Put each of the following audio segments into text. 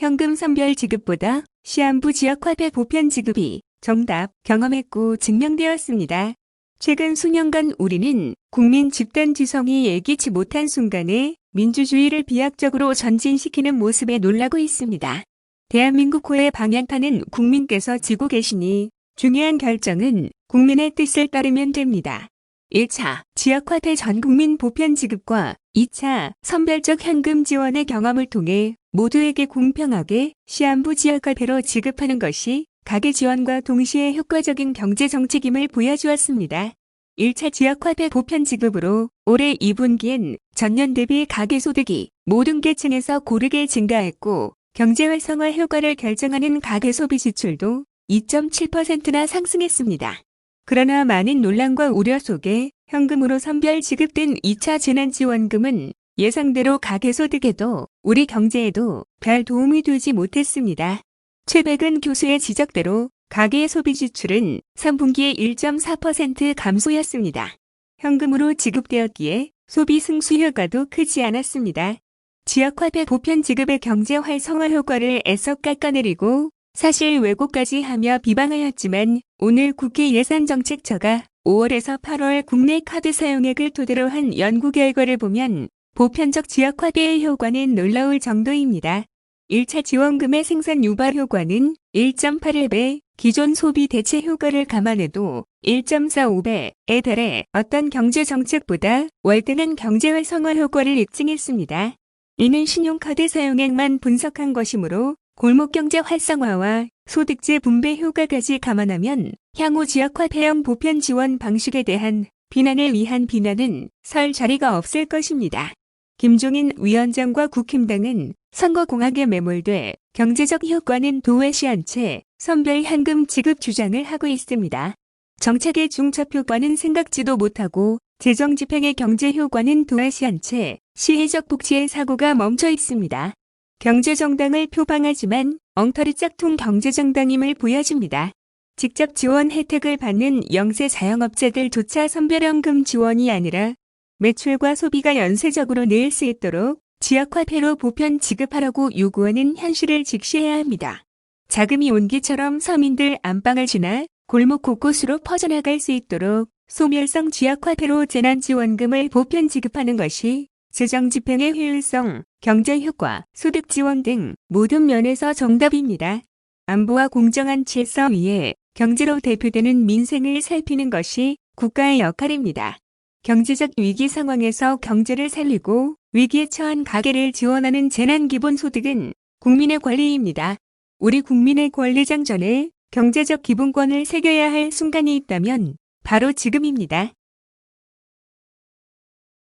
현금 선별 지급보다 시한부 지역 화폐 보편 지급이 정답 경험했고 증명되었습니다. 최근 수년간 우리는 국민 집단 지성이 예기치 못한 순간에 민주주의를 비약적으로 전진시키는 모습에 놀라고 있습니다. 대한민국 호의 방향타는 국민께서 지고 계시니 중요한 결정은 국민의 뜻을 따르면 됩니다. 1차 지역화폐 전 국민 보편 지급과 2차 선별적 현금 지원의 경험을 통해 모두에게 공평하게 시한부 지역화폐로 지급하는 것이 가계 지원과 동시에 효과적인 경제 정책임을 보여주었습니다. 1차 지역화폐 보편 지급으로 올해 2분기엔 전년 대비 가계소득이 모든 계층에서 고르게 증가했고 경제 활성화 효과를 결정하는 가계 소비 지출도 2.7%나 상승했습니다. 그러나 많은 논란과 우려 속에 현금으로 선별 지급된 2차 재난지원금은 예상대로 가계소득에도 우리 경제에도 별 도움이 되지 못했습니다. 최백은 교수의 지적대로 가계 소비 지출은 3분기에 1.4% 감소였습니다. 현금으로 지급되었기에 소비 승수 효과도 크지 않았습니다. 지역화폐 보편 지급의 경제 활성화 효과를 애써 깎아내리고 사실 왜곡까지 하며 비방하였지만 오늘 국회 예산정책처가 5월에서 8월 국내 카드 사용액을 토대로 한 연구 결과를 보면 보편적 지역화폐의 효과는 놀라울 정도입니다. 1차 지원금의 생산 유발 효과는 1.81배, 기존 소비 대체 효과를 감안해도 1.45배에 달해 어떤 경제 정책보다 월등한 경제 활성화 효과를 입증했습니다. 이는 신용카드 사용액만 분석한 것이므로 골목경제 활성화와 소득재 분배 효과까지 감안하면 향후 지역화폐형 보편 지원 방식에 대한 비난을 위한 비난은 설 자리가 없을 것입니다. 김종인 위원장과 국힘당은 선거공학에 매몰돼 경제적 효과는 도외시한 채 선별 현금 지급 주장을 하고 있습니다. 정책의 중첩 효과는 생각지도 못하고 재정 집행의 경제 효과는 도외시한 채 시혜적 복지의 사고가 멈춰 있습니다. 경제정당을 표방하지만 엉터리 짝퉁 경제정당임을 보여줍니다. 직접 지원 혜택을 받는 영세 자영업자들조차 선별연금 지원이 아니라 매출과 소비가 연쇄적으로 늘 수 있도록 지역화폐로 보편 지급하라고 요구하는 현실을 직시해야 합니다. 자금이 온기처럼 서민들 안방을 지나 골목 곳곳으로 퍼져나갈 수 있도록 소멸성 지역화폐로 재난지원금을 보편 지급하는 것이 재정 집행의 효율성, 경제 효과, 소득 지원 등 모든 면에서 정답입니다. 안보와 공정한 질서 위에 경제로 대표되는 민생을 살피는 것이 국가의 역할입니다. 경제적 위기 상황에서 경제를 살리고 위기에 처한 가게를 지원하는 재난기본소득은 국민의 권리입니다. 우리 국민의 권리장전에 경제적 기본권을 새겨야 할 순간이 있다면 바로 지금입니다.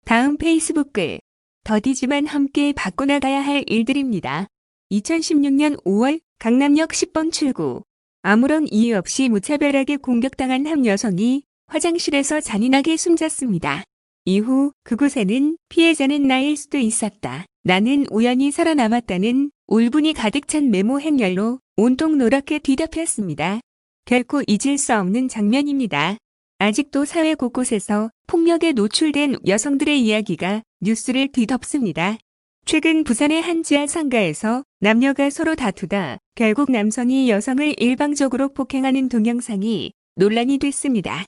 다음 페이스북 글 더디지만 함께 바꿔나가야 할 일들입니다. 2016년 5월 강남역 10번 출구 아무런 이유 없이 무차별하게 공격당한 한 여성이 화장실에서 잔인하게 숨졌습니다. 이후 그곳에는 피해자는 나일 수도 있었다. 나는 우연히 살아남았다는 울분이 가득 찬 메모 행렬로 온통 노랗게 뒤덮였습니다. 결코 잊을 수 없는 장면입니다. 아직도 사회 곳곳에서 폭력에 노출된 여성들의 이야기가 뉴스를 뒤덮습니다. 최근 부산의 한 지하 상가에서 남녀가 서로 다투다 결국 남성이 여성을 일방적으로 폭행하는 동영상이 논란이 됐습니다.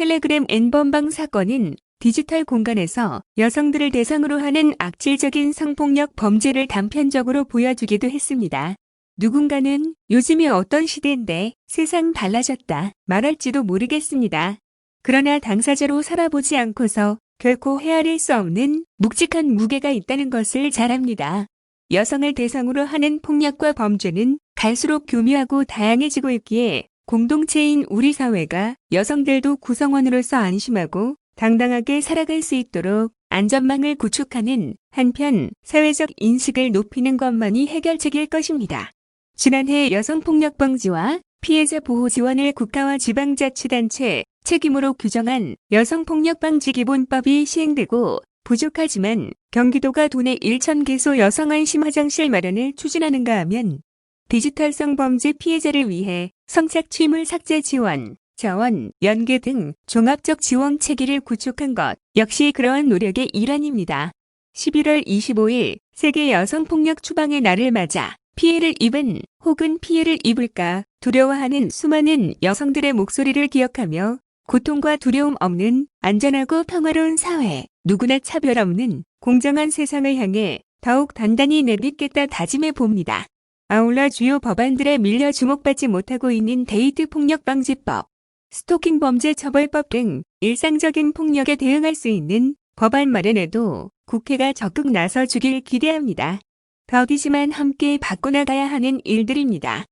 텔레그램 N번방 사건은 디지털 공간에서 여성들을 대상으로 하는 악질적인 성폭력 범죄를 단편적으로 보여주기도 했습니다. 누군가는 요즘이 어떤 시대인데 세상 달라졌다 말할지도 모르겠습니다. 그러나 당사자로 살아보지 않고서 결코 헤아릴 수 없는 묵직한 무게가 있다는 것을 잘 압니다. 여성을 대상으로 하는 폭력과 범죄는 갈수록 교묘하고 다양해지고 있기에 공동체인 우리 사회가 여성들도 구성원으로서 안심하고 당당하게 살아갈 수 있도록 안전망을 구축하는 한편 사회적 인식을 높이는 것만이 해결책일 것입니다. 지난해 여성폭력 방지와 피해자 보호 지원을 국가와 지방자치단체 책임으로 규정한 여성폭력 방지 기본법이 시행되고 부족하지만 경기도가 도내 1,000개소 여성 안심 화장실 마련을 추진하는가 하면 디지털 성 범죄 피해자를 위해 성착 취물 삭제 지원, 자원, 연계 등 종합적 지원 체계를 구축한 것 역시 그러한 노력의 일환입니다. 11월 25일 세계 여성폭력 추방의 날을 맞아 피해를 입은 혹은 피해를 입을까 두려워하는 수많은 여성들의 목소리를 기억하며 고통과 두려움 없는 안전하고 평화로운 사회, 누구나 차별 없는 공정한 세상을 향해 더욱 단단히 내딛겠다 다짐해 봅니다. 아울러 주요 법안들에 밀려 주목받지 못하고 있는 데이트 폭력 방지법, 스토킹 범죄 처벌법 등 일상적인 폭력에 대응할 수 있는 법안 마련에도 국회가 적극 나서 주길 기대합니다. 더디지만 함께 바꿔나가야 하는 일들입니다.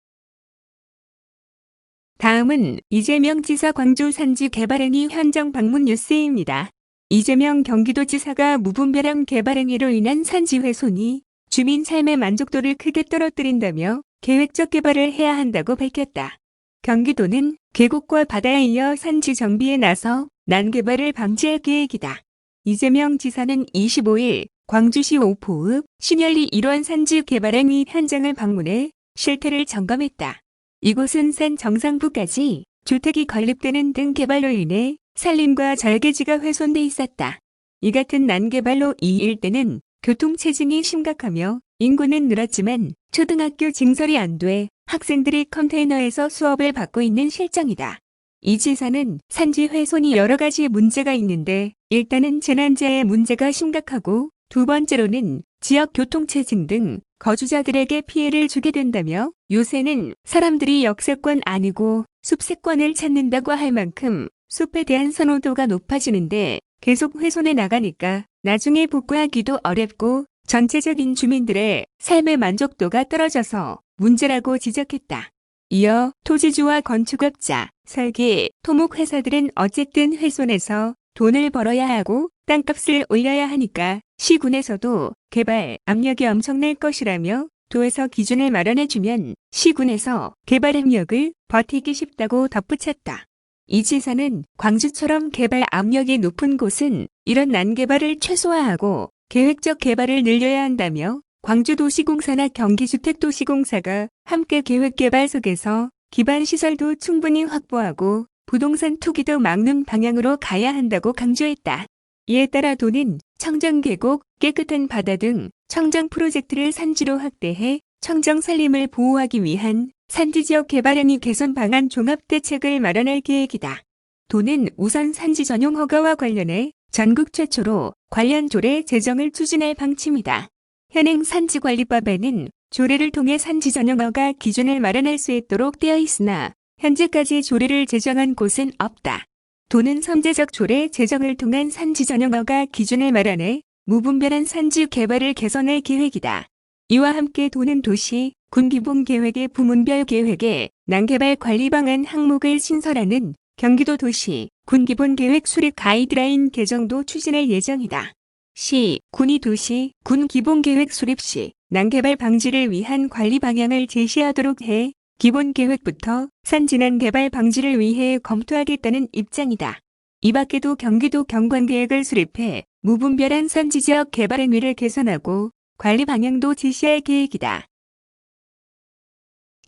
다음은 이재명 지사 광주 산지 개발행위 현장 방문 뉴스입니다. 이재명 경기도지사가 무분별한 개발행위로 인한 산지 훼손이 주민 삶의 만족도를 크게 떨어뜨린다며 계획적 개발을 해야 한다고 밝혔다. 경기도는 계곡과 바다에 이어 산지 정비에 나서 난개발을 방지할 계획이다. 이재명 지사는 25일 광주시 오포읍 신열리 일원 산지 개발행위 현장을 방문해 실태를 점검했다. 이곳은 산 정상부까지 주택이 건립되는 등 개발로 인해 산림과 절개지가 훼손돼 있었다. 이 같은 난개발로 이 일대는 교통체증이 심각하며 인구는 늘었지만 초등학교 증설이 안 돼 학생들이 컨테이너에서 수업을 받고 있는 실정이다. 이 지사는 산지 훼손이 여러 가지 문제가 있는데 일단은 재난재해 문제가 심각하고 두 번째로는 지역 교통체증 등 거주자들에게 피해를 주게 된다며 요새는 사람들이 역세권 아니고 숲세권을 찾는다고 할 만큼 숲에 대한 선호도가 높아지는데 계속 훼손해 나가니까 나중에 복구하기도 어렵고 전체적인 주민들의 삶의 만족도가 떨어져서 문제라고 지적했다. 이어 토지주와 건축업자, 설계, 토목회사들은 어쨌든 훼손해서 돈을 벌어야 하고 땅값을 올려야 하니까 시군에서도 개발 압력이 엄청날 것이라며 도에서 기준을 마련해주면 시군에서 개발 압력을 버티기 쉽다고 덧붙였다. 이 지사는 광주처럼 개발 압력이 높은 곳은 이런 난개발을 최소화하고 계획적 개발을 늘려야 한다며 광주도시공사나 경기주택도시공사가 함께 계획개발 속에서 기반 시설도 충분히 확보하고 부동산 투기도 막는 방향으로 가야 한다고 강조했다. 이에 따라 도는 청정 계곡, 깨끗한 바다 등 청정 프로젝트를 산지로 확대해 청정 산림을 보호하기 위한 산지지역 개발행위 개선 방안 종합대책을 마련할 계획이다. 도는 우선 산지 전용 허가와 관련해 전국 최초로 관련 조례 제정을 추진할 방침이다. 현행 산지관리법에는 조례를 통해 산지 전용 허가 기준을 마련할 수 있도록 되어 있으나 현재까지 조례를 제정한 곳은 없다. 도는 선제적 조례 제정을 통한 산지 전용 허가 기준을 마련해 무분별한 산지 개발을 개선할 계획이다. 이와 함께 도는 도시, 군 기본 계획의 부문별 계획에 난개발 관리 방안 항목을 신설하는 경기도 도시, 군 기본 계획 수립 가이드라인 개정도 추진할 예정이다. 시, 군이 도시, 군 기본 계획 수립 시 난개발 방지를 위한 관리 방향을 제시하도록 해 기본 계획부터 산진한 개발 방지를 위해 검토하겠다는 입장이다. 이 밖에도 경기도 경관계획을 수립해 무분별한 산지 지역 개발 행위를 개선하고 관리 방향도 제시할 계획이다.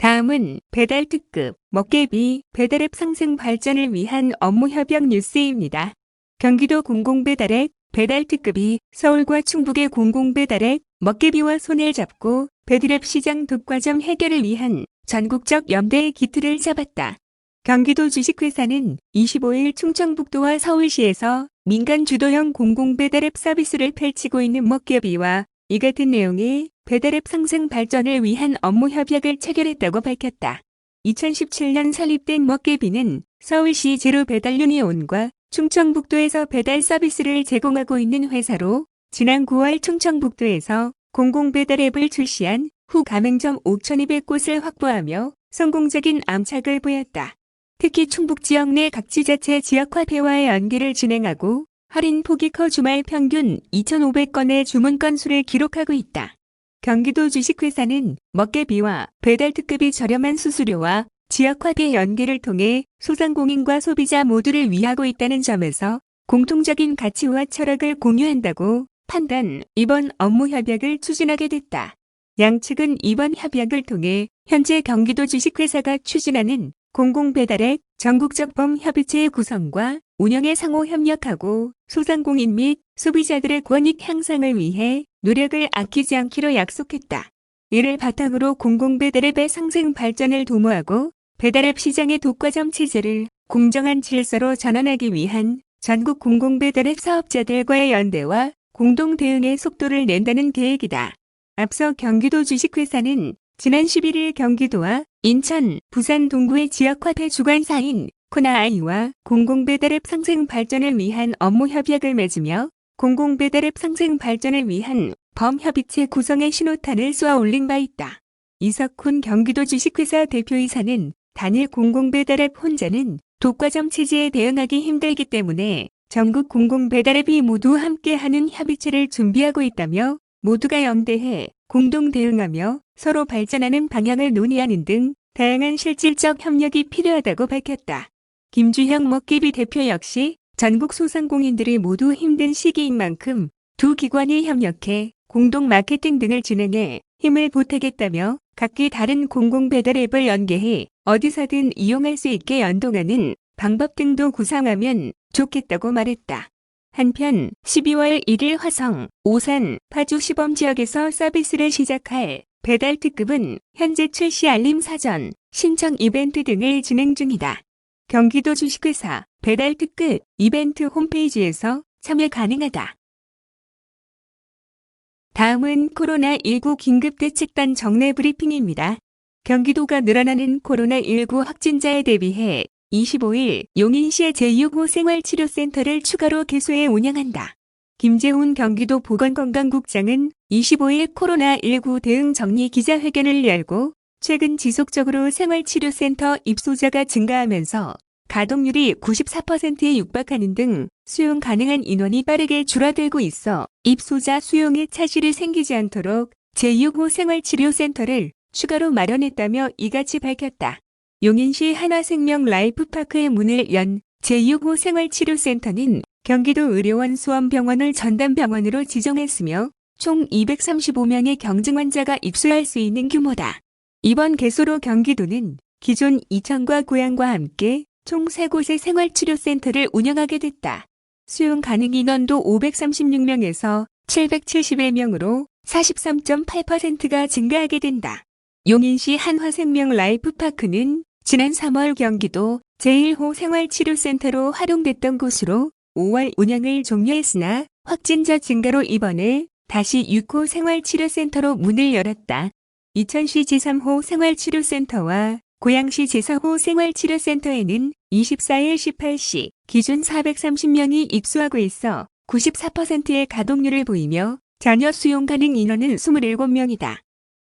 다음은 배달 특급, 먹개비, 배달앱 상승 발전을 위한 업무 협약 뉴스입니다. 경기도 공공배달앱, 배달 특급이 서울과 충북의 공공배달앱, 먹개비와 손을 잡고 배달앱 시장 독과점 해결을 위한 전국적 연대의 기틀을 잡았다. 경기도 주식회사는 25일 충청북도와 서울시에서 민간 주도형 공공배달앱 서비스를 펼치고 있는 먹개비와 이 같은 내용의 배달앱 상승 발전을 위한 업무 협약을 체결했다고 밝혔다. 2017년 설립된 먹개비는 서울시 제로 배달 유니온과 충청북도에서 배달 서비스를 제공하고 있는 회사로 지난 9월 충청북도에서 공공배달 앱을 출시한 후 가맹점 5,200곳을 확보하며 성공적인 암착을 보였다. 특히 충북 지역 내 각 지자체 지역화폐와의 연계를 진행하고 할인 폭이 커 주말 평균 2,500건의 주문 건수를 기록하고 있다. 경기도 주식회사는 먹개비와 배달 특급이 저렴한 수수료와 지역화폐 연계를 통해 소상공인과 소비자 모두를 위하고 있다는 점에서 공통적인 가치와 철학을 공유한다고 판단, 이번 업무 협약을 추진하게 됐다. 양측은 이번 협약을 통해 현재 경기도 주식회사가 추진하는 공공배달액 전국적 범협의체의 구성과 운영에 상호 협력하고 소상공인 및 소비자들의 권익 향상을 위해 노력을 아끼지 않기로 약속했다. 이를 바탕으로 공공배달앱의 상생 발전을 도모하고 배달앱 시장의 독과점 체제를 공정한 질서로 전환하기 위한 전국 공공배달앱 사업자들과의 연대와 공동 대응의 속도를 낸다는 계획이다. 앞서 경기도 주식회사는 지난 11일 경기도와 인천, 부산 동구의 지역화폐 주관사인 코나아이와 공공배달앱 상생 발전을 위한 업무 협약을 맺으며 공공배달앱 상생 발전을 위한 범협의체 구성의 신호탄을 쏘아 올린 바 있다. 이석훈 경기도 주식회사 대표이사는 단일 공공배달앱 혼자는 독과점 체제에 대응하기 힘들기 때문에 전국 공공배달앱이 모두 함께하는 협의체를 준비하고 있다며 모두가 연대해 공동 대응하며 서로 발전하는 방향을 논의하는 등 다양한 실질적 협력이 필요하다고 밝혔다. 김주형 먹기비 대표 역시 전국 소상공인들이 모두 힘든 시기인 만큼 두 기관이 협력해 공동 마케팅 등을 진행해 힘을 보태겠다며 각기 다른 공공 배달 앱을 연계해 어디서든 이용할 수 있게 연동하는 방법 등도 구상하면 좋겠다고 말했다. 한편 12월 1일 화성, 오산, 파주 시범 지역에서 서비스를 시작할 배달 특급은 현재 출시 알림 사전, 신청 이벤트 등을 진행 중이다. 경기도 주식회사 배달 특급 이벤트 홈페이지에서 참여 가능하다. 다음은 코로나19 긴급대책단 정례 브리핑입니다. 경기도가 늘어나는 코로나19 확진자에 대비해 25일 용인시의 제6호 생활치료센터를 추가로 개소해 운영한다. 김재훈 경기도 보건건강국장은 25일 코로나19 대응 정리 기자회견을 열고 최근 지속적으로 생활치료센터 입소자가 증가하면서 가동률이 94%에 육박하는 등 수용 가능한 인원이 빠르게 줄어들고 있어 입소자 수용에 차질이 생기지 않도록 제6호 생활치료센터를 추가로 마련했다며 이같이 밝혔다. 용인시 한화생명 라이프파크의 문을 연 제6호 생활치료센터는 경기도 의료원 수원병원을 전담병원으로 지정했으며 총 235명의 경증 환자가 입소할 수 있는 규모다. 이번 개소로 경기도는 기존 이천과 고양과 함께 총 3곳의 생활치료센터를 운영하게 됐다. 수용 가능 인원도 536명에서 771명으로 43.8%가 증가하게 된다. 용인시 한화생명 라이프파크는 지난 3월 경기도 제1호 생활치료센터로 활용됐던 곳으로 5월 운영을 종료했으나 확진자 증가로 이번에 다시 6호 생활치료센터로 문을 열었다. 이천시 제3호 생활치료센터와 고양시 제4호 생활치료센터에는 24일 18시 기준 430명이 입소하고 있어 94%의 가동률을 보이며 자녀 수용 가능 인원은 27명이다.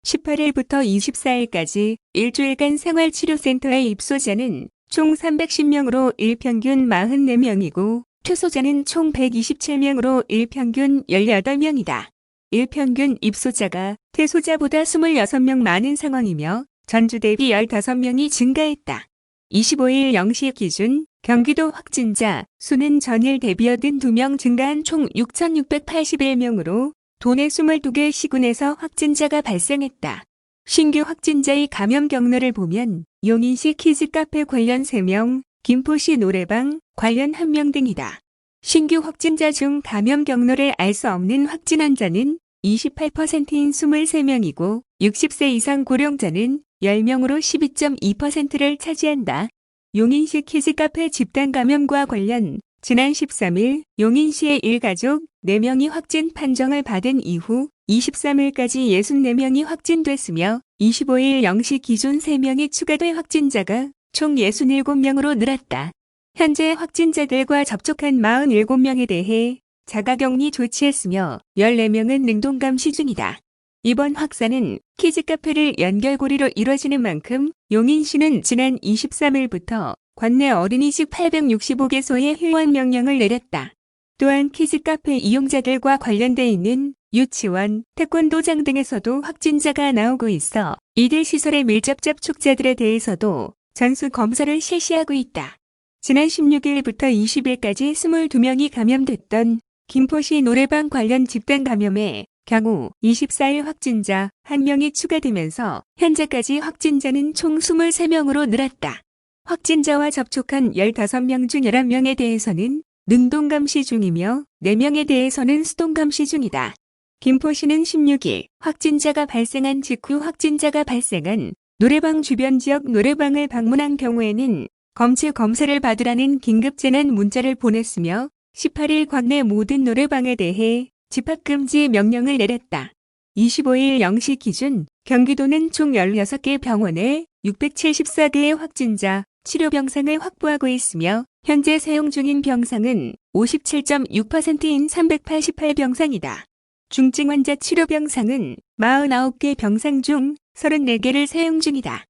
18일부터 24일까지 일주일간 생활치료센터의 입소자는 총 310명으로 일평균 44명이고 퇴소자는 총 127명으로 일평균 18명이다. 일평균 입소자가 퇴소자보다 26명 많은 상황이며 전주 대비 15명이 증가했다. 25일 0시 기준 경기도 확진자 수는 전일 대비 82명 증가한 총 6,681명으로 도내 22개 시군에서 확진자가 발생했다. 신규 확진자의 감염 경로를 보면 용인시 키즈 카페 관련 3명, 김포시 노래방 관련 1명 등이다. 신규 확진자 중 감염 경로를 알 수 없는 확진 환자는 28%인 23명이고 60세 이상 고령자는 10명으로 12.2%를 차지한다. 용인시 키즈 카페 집단 감염과 관련 지난 13일 용인시의 일가족 4명이 확진 판정을 받은 이후 23일까지 64명이 확진됐으며 25일 0시 기준 3명이 추가돼 확진자가 총 67명으로 늘었다. 현재 확진자들과 접촉한 47명에 대해 자가격리 조치했으며 14명은 능동감시 중이다. 이번 확산은 키즈카페를 연결고리로 이뤄지는 만큼 용인시는 지난 23일부터 관내 어린이집 865개소에 휴원 명령을 내렸다. 또한 키즈카페 이용자들과 관련돼 있는 유치원, 태권도장 등에서도 확진자가 나오고 있어 이들 시설의 밀접 접촉자들에 대해서도 전수 검사를 실시하고 있다. 지난 16일부터 20일까지 22명이 감염됐던 김포시 노래방 관련 집단 감염에 경우 24일 확진자 1명이 추가되면서 현재까지 확진자는 총 23명으로 늘었다. 확진자와 접촉한 15명 중 11명에 대해서는 능동감시 중이며 4명에 대해서는 수동감시 중이다. 김포시는 16일 확진자가 발생한 직후 확진자가 발생한 노래방 주변 지역 노래방을 방문한 경우에는 검체 검사를 받으라는 긴급재난 문자를 보냈으며 18일 관내 모든 노래방에 대해 집합금지 명령을 내렸다. 25일 0시 기준 경기도는 총 16개 병원에 674개의 확진자 치료 병상을 확보하고 있으며 현재 사용 중인 병상은 57.6%인 388병상이다. 중증 환자 치료 병상은 49개 병상 중 34개를 사용 중이다.